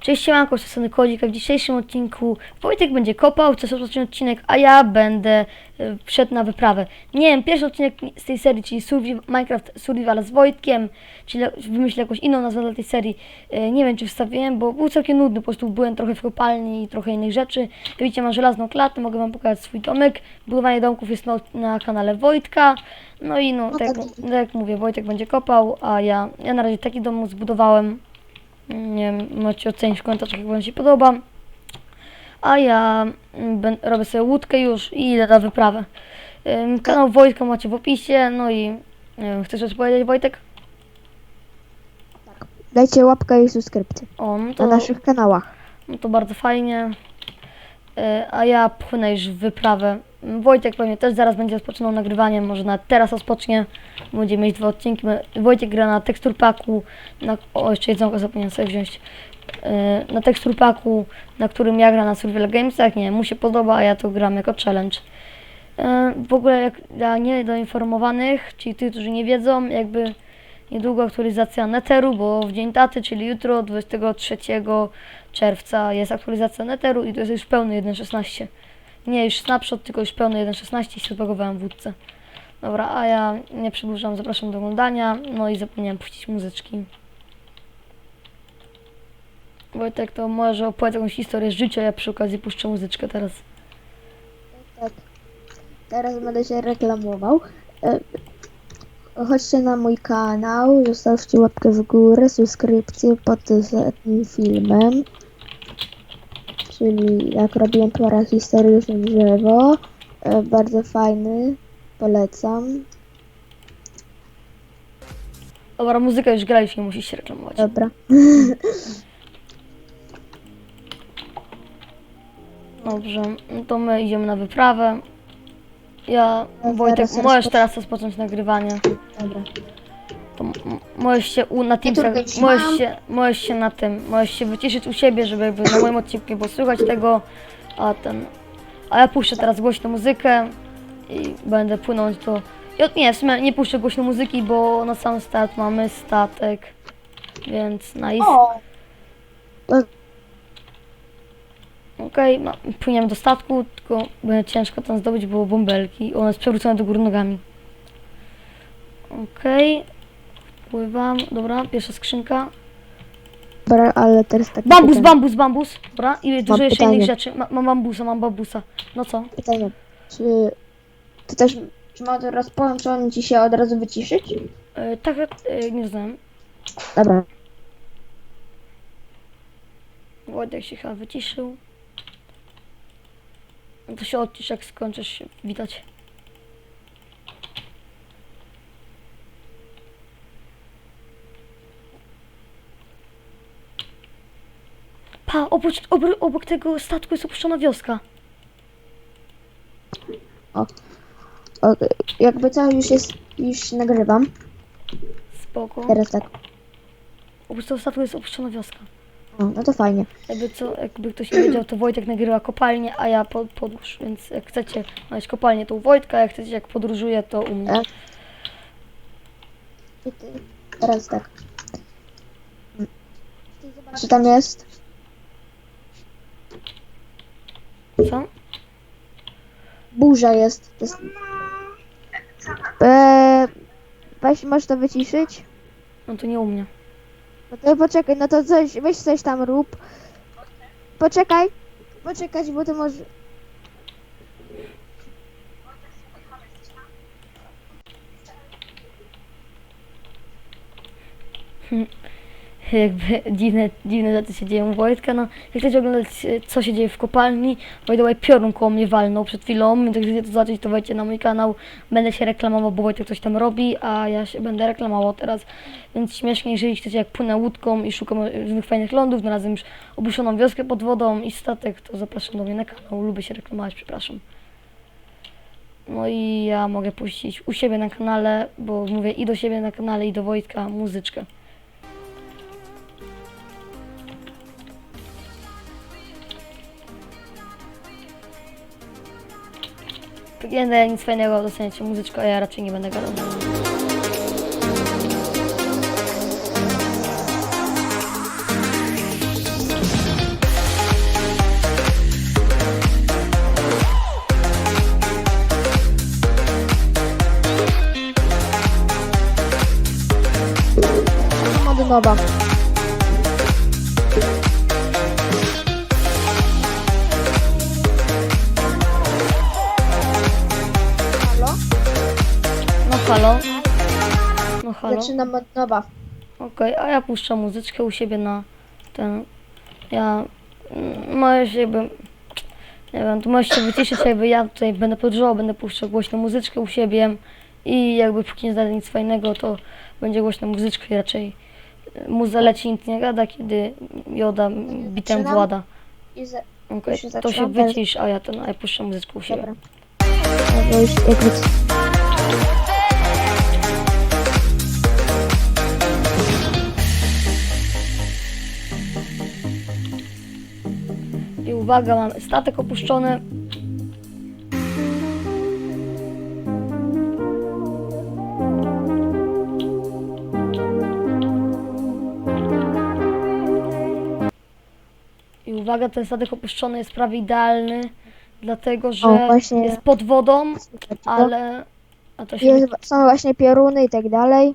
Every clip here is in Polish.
Cześć siemanko, to jest Kodzik, a w dzisiejszym odcinku Wojtek będzie kopał, to jest ostatni odcinek, a ja będę y, szedł na wyprawę. Nie wiem, pierwszy odcinek z tej serii, czyli Surviv Minecraft Survival z Wojtkiem, czyli wymyślę jakąś inną nazwę dla tej serii. Y, nie wiem, czy wstawiłem, bo był całkiem nudny, po prostu byłem trochę w kopalni i trochę innych rzeczy. Widzicie, mam żelazną klatę, mogę wam pokazać swój domek. Budowanie domków jest na, na kanale Wojtka. No i no, tak, jak- tak jak mówię, Wojtek będzie kopał, a ja, ja na razie taki dom zbudowałem. Nie wiem, możecie ocenić w komentarzach, jak wam się podoba. A ja mm, robię sobie łódkę już i idę na wyprawę. Kanał Wojtka macie w opisie, no i wiem, chcesz coś powiedzieć Wojtek? Dajcie łapkę i subskrypcję O, no na to, naszych kanałach. no to bardzo fajnie. Y, A ja płynę już w wyprawę. Wojtek pewnie też zaraz będzie rozpoczynał nagrywanie, może nawet teraz rozpocznie. Będziemy mieć dwa odcinki. Wojtek gra na teksturpaku, na, o jeszcze jedzonko zapomniałem sobie wziąć. y, na teksturpaku, na którym ja gram na Survival Gamesach. Nie, mu się podoba, a ja to gram jako challenge. Y, W ogóle jak dla niedoinformowanych, czyli tych, którzy nie wiedzą, jakby niedługo aktualizacja Netheru, bo w dzień taty, czyli jutro, 23 czerwca jest aktualizacja Netheru i to jest już pełny 1.16. Nie już snapshot, tylko już pełny 1.16 i w wódce. Dobra, a ja nie przedłużam, zapraszam do oglądania. No i zapomniałem puścić muzyczki. Wojtek, to może opowiedz jakąś historię życia, ja przy okazji puszczę muzyczkę teraz. Tak. Teraz będę się reklamował. E, Chodźcie na mój kanał, zostawcie łapkę w górę, subskrypcję pod tym filmem. Czyli jak robiłem parahistoryczne drzewo. E, Bardzo fajny, polecam. Dobra, muzyka już gra, już nie musisz się reklamować. Dobra. Dobrze, no to my idziemy na wyprawę. Ja, Wojtek, możesz teraz rozpocząć nagrywanie. Dobra. To m- możesz się u, na turkę już możesz mam. się, możesz się na tym, możesz się wyciszyć u siebie, żeby jakby na moim odcinku nie było słychać tego, a ten, a ja puszczę teraz głośną muzykę i będę płynąć do, od- nie, w sumie nie puszczę głośno muzyki, bo na sam start mamy statek, więc nice. O! Okej, ma- płyniemy do statku, tylko będzie ciężko tam zdobyć, bo bąbelki. One jest przewrócone do góry nogami. Okej. Pływam. Dobra, pierwsza skrzynka. Dobra, ale teraz tak. Bambus, pytanie. bambus, bambus. Dobra, i dużo jeszcze pytanie. innych rzeczy. Ma, mam bambusa, mam bambusa. No co? Pytanie. Czy ty też, czy ma teraz on ci się od razu wyciszyć? E, tak, e, nie znam. Dobra. Wojtek się chyba wyciszył. To się odcisz, jak skończysz się witać. Pa, obok, obok, obok tego statku jest opuszczona wioska. O, jakby co, już jest, już nagrywam. Spoko. Teraz tak. Obok tego statku jest opuszczona wioska. O, no to fajnie. Jakby co, jakby ktoś nie wiedział, to Wojtek nagrywa kopalnię, a ja pod, podróż, więc jak chcecie znaleźć kopalnię, to u Wojtka, jak chcecie jak podróżuję, to u mnie. E. Teraz tak. Czy tam jest? Co? Burza jest. To jest... Eee, weź, możesz to wyciszyć? No to nie u mnie. No to poczekaj, no to coś, weź coś tam rób. Poczekaj. Poczekać, bo to może... jakby dziwne, dziwne rzeczy się dzieją u Wojtka, no jak chcecie oglądać e, co się dzieje w kopalni, by the way piorun koło mnie walnął przed chwilą, więc jak chcecie to zobaczyć, to wejdźcie na mój kanał, będę się reklamował, bo Wojtek coś tam robi, a ja się będę reklamował teraz, więc śmiesznie, jeżeli chcecie jak płynę łódką i szukam różnych fajnych lądów, znalazłem już opuszczoną wioskę pod wodą i statek, to zapraszam do mnie na kanał, lubię się reklamować, przepraszam. No i ja mogę puścić u siebie na kanale, bo mówię i do siebie na kanale i do Wojtka muzyczkę. Nie będę nic fajnego doceniać muzyczko, ja raczej nie będę gadał. Nowa. Halo. No halo. Zaczynam od nowa. Okej, a ja puszczam muzyczkę u siebie na ten. Ja. mm, Możesz jakby. Nie wiem, to możesz się wyciszyć, jakby ja tutaj będę podróżował, będę puszczał głośno muzyczkę u siebie i jakby póki nie znajdę nic fajnego, to będzie głośna muzyczka i raczej y, muza leci, nic nie gada, kiedy Joda bitem włada. Się to się wycisz, a ja ten, a ja puszczam muzyczkę u siebie. Dobra. Uwaga, mamy statek opuszczony. I uwaga, ten statek opuszczony jest prawie idealny, dlatego że O, właśnie. jest pod wodą, ale... A to się Jest, są właśnie pioruny i tak dalej.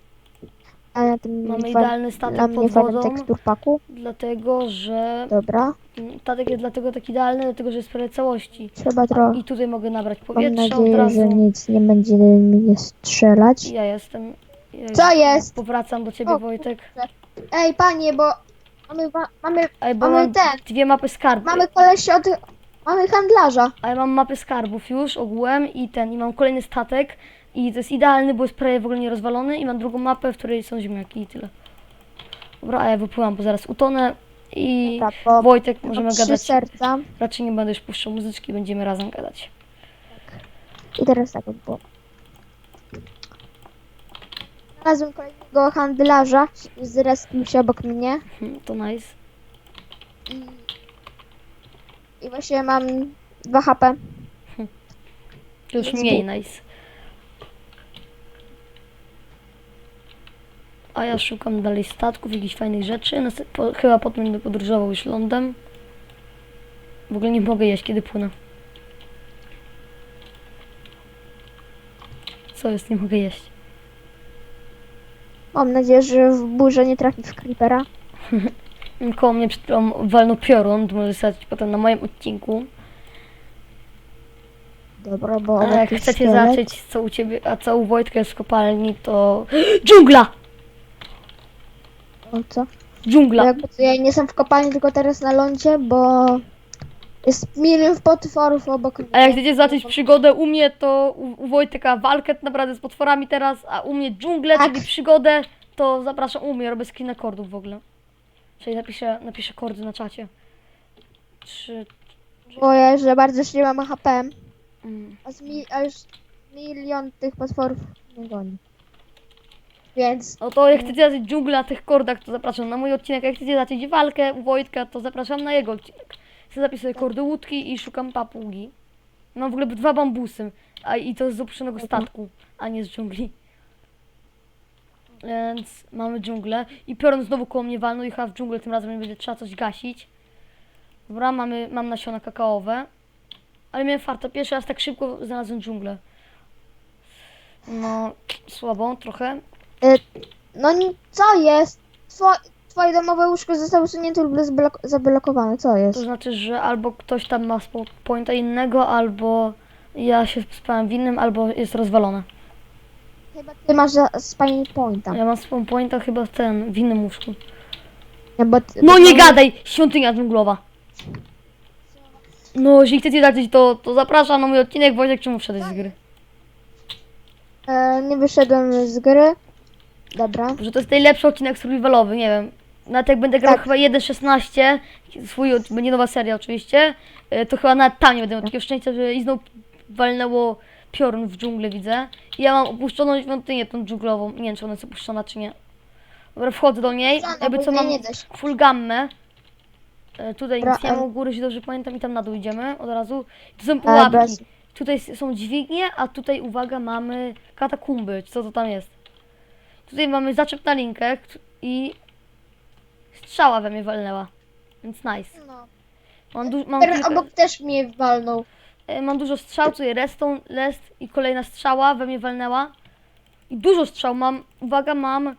A na tym Mamy fa- idealny statek dla mnie pod fajny wodą, tekstur paku. dlatego że... Dobra. Statek jest dlatego tak idealny, dlatego że jest prawie całości. Trzeba trochę. I tutaj mogę nabrać Mam powietrze od nadzieję, razu. że nic nie będzie mnie strzelać. Ja jestem. Ja Co jest? Powracam do ciebie, O, Wojtek. Ej, panie, bo mamy, wa- mamy, Ej, bo mamy mam ten. dwie mapy skarbów. Mamy koleś od... Mamy handlarza. A ja mam mapy skarbów już ogółem i ten, i mam kolejny statek. I to jest idealny, bo jest prawie w ogóle nierozwalony. I mam drugą mapę, w której są ziemniaki i tyle. Dobra, a ja wypływam, bo zaraz utonę. I Dobra, bo Wojtek, możemy trzy gadać. serca. Raczej nie będę już puszczał muzyczki, będziemy razem gadać. I teraz tak było. Znalazłem kolejnego handlarza. Zrespił się obok mnie. Hm, To nice. I, I właśnie mam 2 HP. To już mniej nice. A ja szukam dalej statków, jakichś fajnych rzeczy. Po, chyba potem będę podróżował już lądem. W ogóle nie mogę jeść, kiedy płynę. Co jest? Nie mogę jeść. Mam nadzieję, że w burzę nie trafi w creepera. Koło mnie przed chwilą piorun, to może stać potem na moim odcinku. Dobra, bo A jak chcecie zobaczyć, co u ciebie, a co u Wojtka jest w kopalni, to... Dżungla! Co? Dżungla! Bo jakby ja nie jestem w kopalni, tylko teraz na lądzie, bo jest milion potworów obok mnie. A jak chcecie zacząć przygodę u mnie, to u, u Wojtka walkę naprawdę z potworami teraz, a u mnie dżunglę, Tak. czyli przygodę, to zapraszam u mnie, robię screen kordów w ogóle. Czyli napiszę, napiszę kordy na czacie. Trzy... Bo ja już za bardzo już nie mam HP, Mm. a, z mi, a już milion tych potworów nie goni. Więc No to jak chcecie zacząć dżunglę na tych kordach, to zapraszam na mój odcinek. Jak chcecie zacząć walkę u Wojtka, to zapraszam na jego odcinek. Chcę zapisuję kordy łódki i szukam papugi. Mam w ogóle dwa bambusy, a i to z opuszczonego statku, a nie z dżungli. Więc mamy dżunglę i piorun znowu koło mnie walnął i chyba w dżunglę tym razem nie będzie trzeba coś gasić. Dobra, mamy, mam nasiona kakaowe. Ale miałem farta, pierwszy raz tak szybko znalazłem dżunglę. No, słabo trochę. No ni- co jest? Two, twoje domowe łóżko zostało usunięte lub zablokowane, co To jest? znaczy, że albo ktoś tam ma spawn pointa innego, albo ja się spałem w innym, albo jest rozwalone. Chyba ty masz spine pointa. Ja mam spawn pointa chyba w ten, w innym łóżku. No, bo ty, No nie bo- gadaj! Świątynia dżunglowa. No, jeśli chcecie zobaczyć to, to zapraszam na mój odcinek. Wojtek, czemu wszedłeś z gry? E, nie wyszedłem z gry. Dobra. Że to jest najlepszy odcinek survivalowy, nie wiem. Nawet jak będę grał Tak. chyba 1.16, swój, będzie nowa seria oczywiście, y, to chyba nawet tam nie będę miał takiego szczęścia, że i znowu walnęło piorun w dżunglę, widzę. I ja mam opuszczoną świątynię tą dżunglową. Nie wiem, czy ona jest opuszczona, czy nie. Dobra, wchodzę do niej. No, Jakby bo co mam nie da się. full gammę. E, Tutaj Dobra, nic nie ma e- u góry, jeśli dobrze pamiętam, i tam na dół idziemy od razu. Tu są E, pułapki. bez- Tutaj s- są dźwignie, a tutaj, uwaga, mamy katakumby. Co to tam jest? Tutaj mamy zaczep na linkę i strzała we mnie walnęła. Więc nice. No. Mam, du- mam, Teraz kilka, obok też mnie walnął. e, mam dużo strzał, tutaj restą, lest i kolejna strzała we mnie walnęła. I dużo strzał mam, uwaga, mam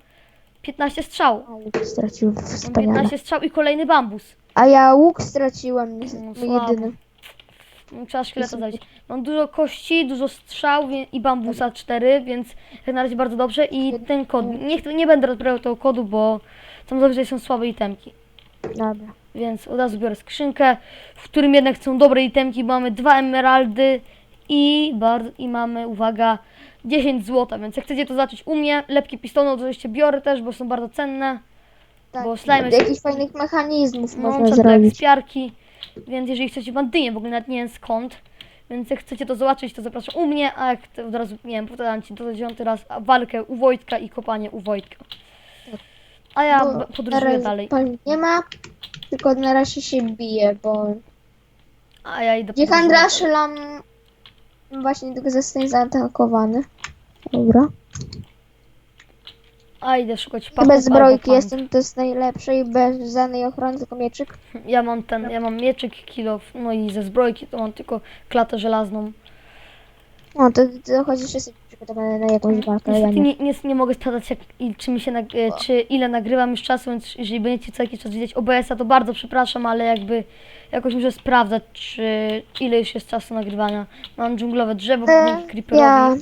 15 strzał. A łuk stracił Mam wspaniale. 15 strzał i kolejny bambus. A ja łuk straciłem, No, słabo. jedyny. Trzeba szkieleta dać. Mam dużo kości, dużo strzał i bambusa 4, więc jak na razie bardzo dobrze. I ten kod, nie, ch- nie będę rozprawiał tego kodu, bo tam zazwyczaj są słabe itemki. Dobra. Więc od razu biorę skrzynkę, w którym jednak są dobre itemki, bo mamy dwa emeraldy i, bardzo, i mamy, uwaga, 10 złota, więc jak chcecie to zacząć u mnie, lepkie pistony oczywiście biorę też, bo są bardzo cenne. Tak, Bo slime do jakichś fajnych mechanizmów No, można czarne zrobić. ekspiarki, więc jeżeli chcecie bandynię, w ogóle nawet nie wiem skąd, więc jak chcecie to zobaczyć, to zapraszam u mnie, a jak to od razu, nie wiem, powtarzam Ci to dziesiąty raz, a walkę u Wojtka i kopanie u Wojtka. A ja Bo b- podróżuję teraz dalej, pali nie ma, tylko na razie się bije, bo a ja idę Gdzie podróżować. Właśnie tylko zostanie zaatakowany. Dobra. A idę szukać I papug bez zbrojki jestem, to jest najlepsze i bez żadnej ochrony, tylko mieczyk. Ja mam ten, ja mam mieczyk, kilof, no i ze zbrojki to mam tylko klatę żelazną. No to, chociaż jesteś przygotowany na jakąś walkę, a ja Niestety nie. nie, nie, nie mogę sprawdzać jak, i, czy, mi się nag, e, czy ile nagrywam już czasu, więc jeżeli będziecie co jakiś czas widzieć OBS-a, to bardzo przepraszam, ale jakby jakoś muszę sprawdzać, czy ile już jest czasu nagrywania. Mam dżunglowe drzewo, E, dzięki creeperowi. ja,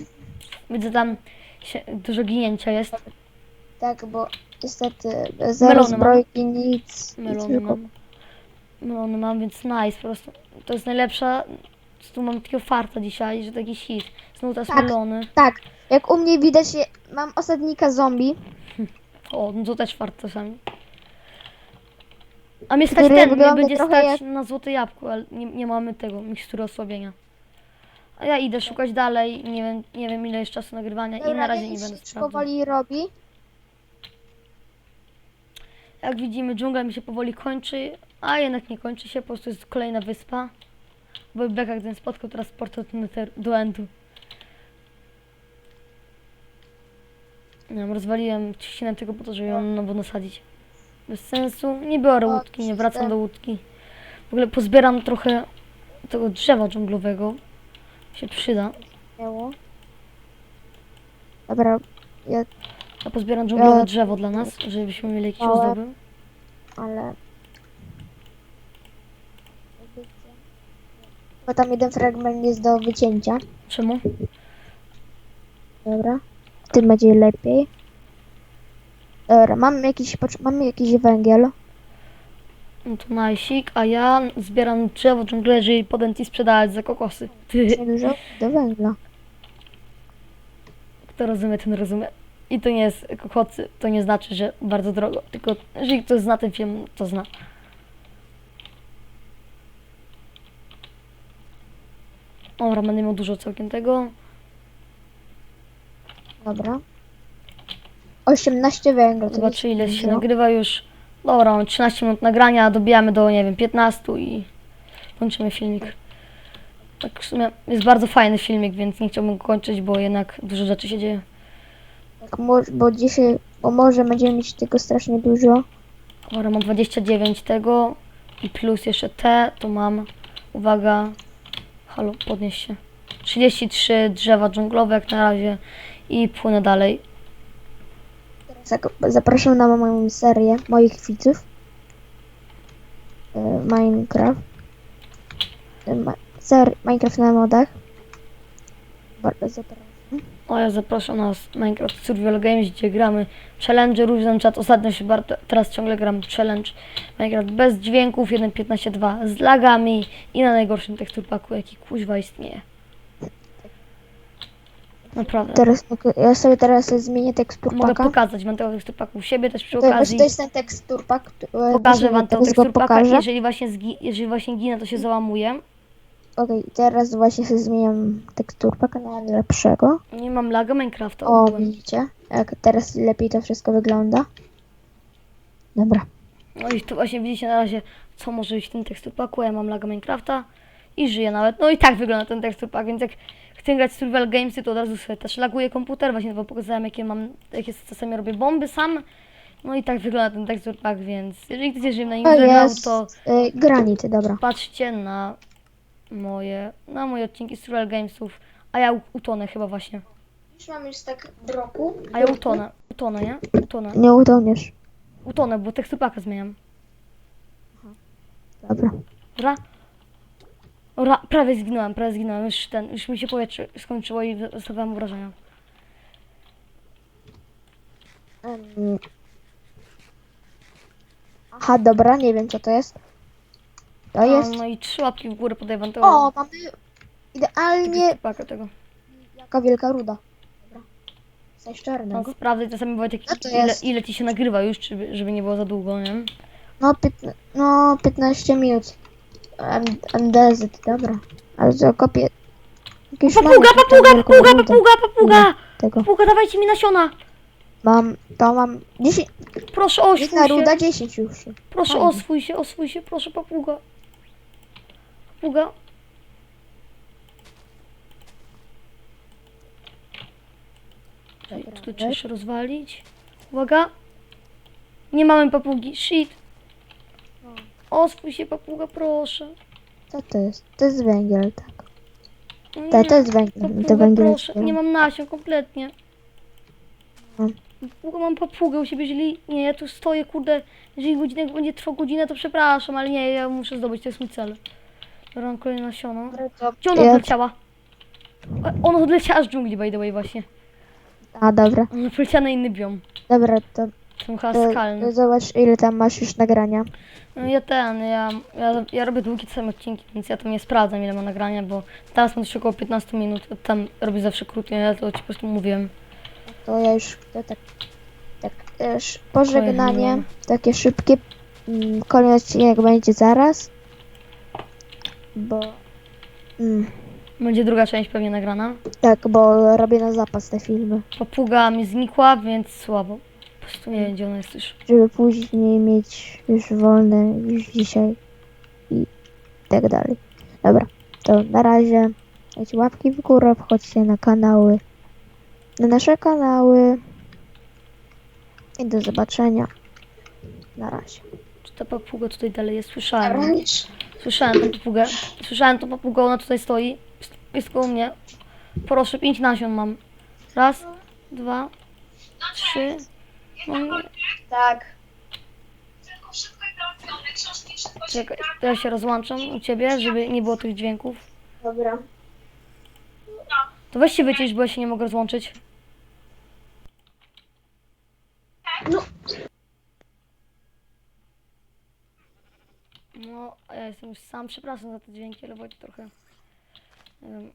Widzę tam się, dużo ginięcia jest. Tak, bo niestety bez Melony zbrojki nic. Melony tylko mam. Melony mam, więc nice, po prostu. To jest najlepsza. Tu mam takiego farta dzisiaj, że taki hit. Znowu teraz Tak. melony. Tak, jak u mnie widać, mam osadnika zombie. O, no to też fart czasami. A mnie stać ten, mnie będzie stać jak- na złote jabłko, ale nie, nie mamy tego, mikstury osłabienia. A ja idę szukać dalej, nie wiem, nie wiem ile jest czasu nagrywania i na razie nie będę sprawdzał. powoli robi. Jak widzimy, dżungla mi się powoli kończy, a jednak nie kończy się, po prostu jest kolejna wyspa. Bo Beka, gdybym spotkał teraz Nether- do Endu. Wiem, rozwaliłem trzcinę tylko po to, żeby ją nowo nasadzić. Bez sensu. Nie biorę łódki, nie wracam do łódki. W ogóle pozbieram trochę tego drzewa dżunglowego. Się przyda. Dobra, ja, Ja pozbieram dżunglowe Ja- drzewo dla nas, żebyśmy mieli jakieś Małe. ozdoby. ale... Bo tam jeden fragment jest do wycięcia. Czemu? Dobra. Tym będzie lepiej. Dobra, mam jakiś, pocz- mamy jakiś węgiel. No to najsik, a ja zbieram drzewo dżunglerzy i potem ci sprzedać za kokosy. Ty, Za dużo do węgla. kto rozumie, ten rozumie. I to nie jest kokosy, to nie znaczy, że bardzo drogo. Tylko jeżeli ktoś zna ten film, to zna. Dobra, będę miał dużo całkiem tego. Dobra. 18 węgla. to jest ile się dużo. nagrywa już. Dobra, mam 13 minut nagrania, dobijamy do, nie wiem, 15 i kończymy filmik. Tak w sumie jest bardzo fajny filmik, więc nie chciałbym go kończyć, bo jednak dużo rzeczy się dzieje. Tak, bo dzisiaj, bo może będziemy mieć tego strasznie dużo. Dobra, mam 29 tego i plus jeszcze te, to mam, uwaga, halo, podnieś się. 33 drzewa dżunglowe jak na razie i płynę dalej. Teraz zapraszam na moją serię moich widzów. E, Minecraft. E, Minecraft na modach. Bardzo zapraszam. O, ja zapraszam na Minecraft Survival Games, gdzie gramy challenge różne, przykład ostatnio się bardzo, teraz ciągle gram challenge Minecraft bez dźwięków 1.15.2 z lagami i na najgorszym teksturpaku, jaki kuźwa istnieje. Naprawdę. Teraz mogę- ja sobie teraz zmienię tekstur Mogę paka. pokazać wam tego teksturpaku u siebie też przy To, właśnie okazji. to jest ten tekstur pak. Pokażę wam tego teraz go teksturpaka, pokażę. jeżeli właśnie, zgi- jeżeli właśnie ginę, to się załamuję. Okej, teraz właśnie sobie zmieniam tekstur paka na lepszego. Nie mam laga Minecrafta O, ogółem. widzicie? Jak teraz lepiej to wszystko wygląda. Dobra. No i tu właśnie widzicie na razie, co może być w tym teksturpaku. Ja mam laga Minecrafta i żyję nawet. No i tak wygląda ten teksturpak, więc jak chcę grać w survival gamesy, to od razu sobie też laguję komputer. Właśnie wam pokazałem, jakie mam, jakie czasami robię bomby sam. No i tak wygląda ten teksturpak, więc jeżeli chcecie, żebym na nim To grał, jest to y, granit, dobra. patrzcie na moje, na moje odcinki survival gamesów. A ja utonę chyba właśnie. Już mam już tak broku. A ja utonę. Utonę, nie? Utonę. Nie utoniesz. Utonę, bo teksturpaka zmieniam. Dobra. Dobra? Ora, prawie zginąłem, prawie zginąłem. Już ten, już mi się powietrze skończyło i zostawiam wrażenia. Em. Aha, dobra, nie wiem co to jest. To jest. No i trzy łapki w górę podaj wam to. O, mamy idealnie teksturpaka tego. jaka wielka ruda. Dobra. Coś czarnego. No, sprawdzaj czasami Wojtek, to ile, jest? ile ci się nagrywa już, żeby, żeby nie było za długo, nie? No, piętna, no 15 minut. It, dobra. Ale co kopię. Jakieś Papuga, mamy papuga, wielką papuga, rudę. papuga, papuga! Tego. Papuga, dawajcie mi nasiona! Mam, to mam 10. Proszę Jedna się. ruda, 10 już. Proszę oswój się, oswój się, proszę papuga. Dobra, tu trzeba jeszcze rozwalić. Uwaga. Nie mamy papugi, shit. Oswój się papuga, proszę. Co to jest? To jest węgiel, tak. No To, nie, to jest węgiel. Papuga, To węgiel proszę. Nie mam nasion kompletnie. No. Papuga, mam papugę u siebie, jeżeli... Nie, ja tu stoję, kurde. Jeżeli godzinek będzie trwał godzinę, to przepraszam, ale nie, ja muszę zdobyć, to jest mój cel. Dobra, kolejne nasiono. Gdzie Ja- odleciała? E, Ona odleciała z dżungli, by the way, właśnie. A, dobra. Ona poleciała na inny biom. Dobra, to, Są chyba to, skalny. to zobacz ile tam masz już nagrania. No ja ten, ja, ja, ja robię długie same odcinki, więc ja tam nie sprawdzam ile ma nagrania, bo teraz mam coś około 15 minut, a tam robię zawsze krótkie, ja to ci po prostu mówiłem. To ja już to tak, tak też pożegnanie, Kolejny. takie szybkie. Mm, Kolejny odcinek będzie zaraz. Bo mm, Będzie druga część pewnie nagrana. tak, bo robię na zapas te filmy, Papuga mi znikła, więc słabo. Po prostu nie wiem, gdzie ona jest już. żeby później mieć już wolne już dzisiaj i tak dalej. Dobra, to na razie dajcie łapki w górę, wchodźcie na kanały, na nasze kanały i do zobaczenia. Na razie. Czy ta papuga tutaj dalej jest? Słyszałem. Słyszałem tą papugę. Słyszałem tą papugę, ona tutaj stoi. Jest- koło mnie. Proszę, pięć nasion mam. Raz, dwa, trzy. No. Tak. Czekaj, ja się rozłączam u ciebie, żeby nie było tych dźwięków. Dobra. To weź się wycisz, bo ja się nie mogę rozłączyć. No, a ja jestem już sam, przepraszam za te dźwięki, ale Wojtek trochę... Nie wiem,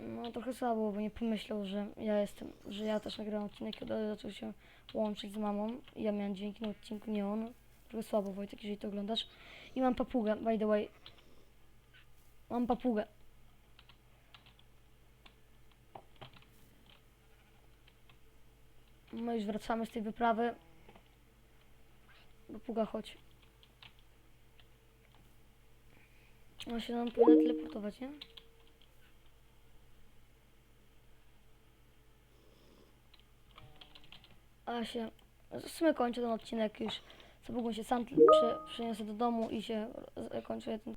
no trochę słabo, bo nie pomyślał, że ja jestem, że ja też nagrałem odcinek razu zaczął się łączyć z mamą. I ja miałem dźwięki na odcinku, nie on. Trochę słabo, Wojtek, jeżeli to oglądasz. I mam papugę, by the way. Mam papugę. My już wracamy z tej wyprawy. Papuga, chodź. On się nam powinna teleportować, nie? A się... W kończę ten odcinek już. Co się sam przy, przyniosę do domu i się kończę ten